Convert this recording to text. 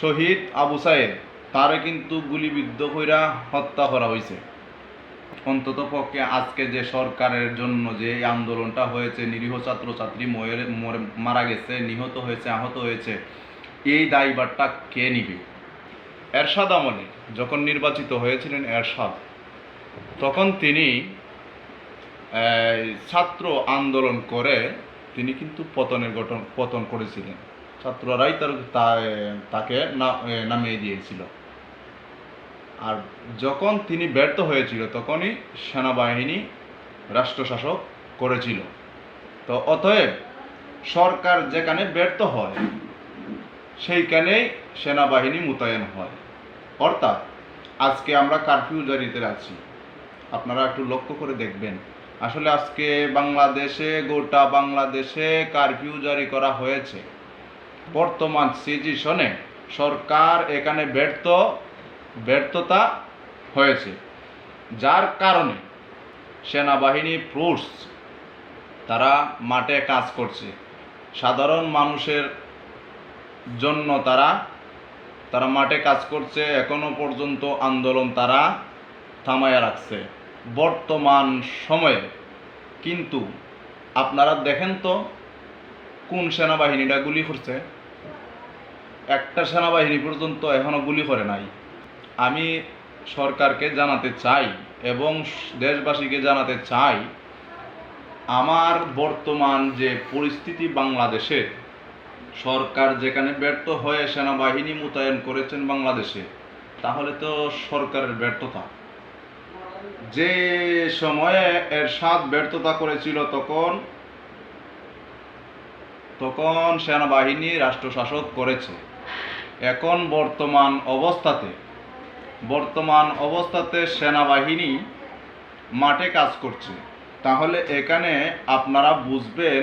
শহীদ আবু সাইদ তারে কিন্তু গুলিবিদ্ধ কইরা হত্যা করা হয়েছে অন্তত পক্ষে আজকে যে সরকারের জন্য যে আন্দোলনটা হয়েছে, নিরীহ ছাত্রছাত্রী মরে- গেছে, নিহত হয়েছে, আহত হয়েছে, এই দায়ভারটা কে নিবে? এরশাদ আমলে যখন নির্বাচিত হয়েছিলেন এরশাদ, তখন তিনি ছাত্র আন্দোলন করে তিনি কিন্তু পতনের গঠন পতন করেছিলেন। ছাত্ররাই তার তাকে নামিয়ে দিয়েছিল। আর যখন তিনি ব্যর্থ হয়েছিল, তখনই সেনাবাহিনী রাষ্ট্রশাসক করেছিল। তো অতএব সরকার যেখানে ব্যর্থ হয়, সেইখানেই সেনাবাহিনী মোতায়েন হয়। অর্থাৎ আজকে আমরা কারফিউ জারিতে আছি। আপনারা একটু লক্ষ্য করে দেখবেন। আসলে আজকে বাংলাদেশে, গোটা বাংলাদেশে কারফিউ জারি করা হয়েছে। বর্তমান সিচুয়েশনে সরকার এখানে ব্যর্থ, ব্যর্থতা হয়েছে। যার কারণে সেনাবাহিনী ফোর্স তারা মাঠে কাজ করছে। সাধারণ মানুষের জন্য তারা তারা মাঠে কাজ করছে। এখনও পর্যন্ত আন্দোলন তারা থামায়া রাখছে। বর্তমান সময়ে কিন্তু আপনারা দেখেন তো কোন সেনাবাহিনীটা গুলি করছে? একটা সেনাবাহিনী পর্যন্ত এখনও গুলি করে নাই। আমি সরকারকে জানাতে চাই এবং দেশবাসীকে জানাতে চাই, আমার বর্তমান যে পরিস্থিতি বাংলাদেশে, সরকার যেখানে ব্যর্থ হয়ে সেনাবাহিনী মোতায়েন করেছেন বাংলাদেশে, তাহলে তো সরকারের ব্যর্থতা। যে সময়ে এর এরশাদ ব্যর্থতা করেছিল তখন তখন সেনাবাহিনী রাষ্ট্রশাসক করেছে। এখন বর্তমান অবস্থাতে বর্তমান অবস্থাতে সেনাবাহিনী মাঠে কাজ করছে। তাহলে এখানে আপনারা বুঝবেন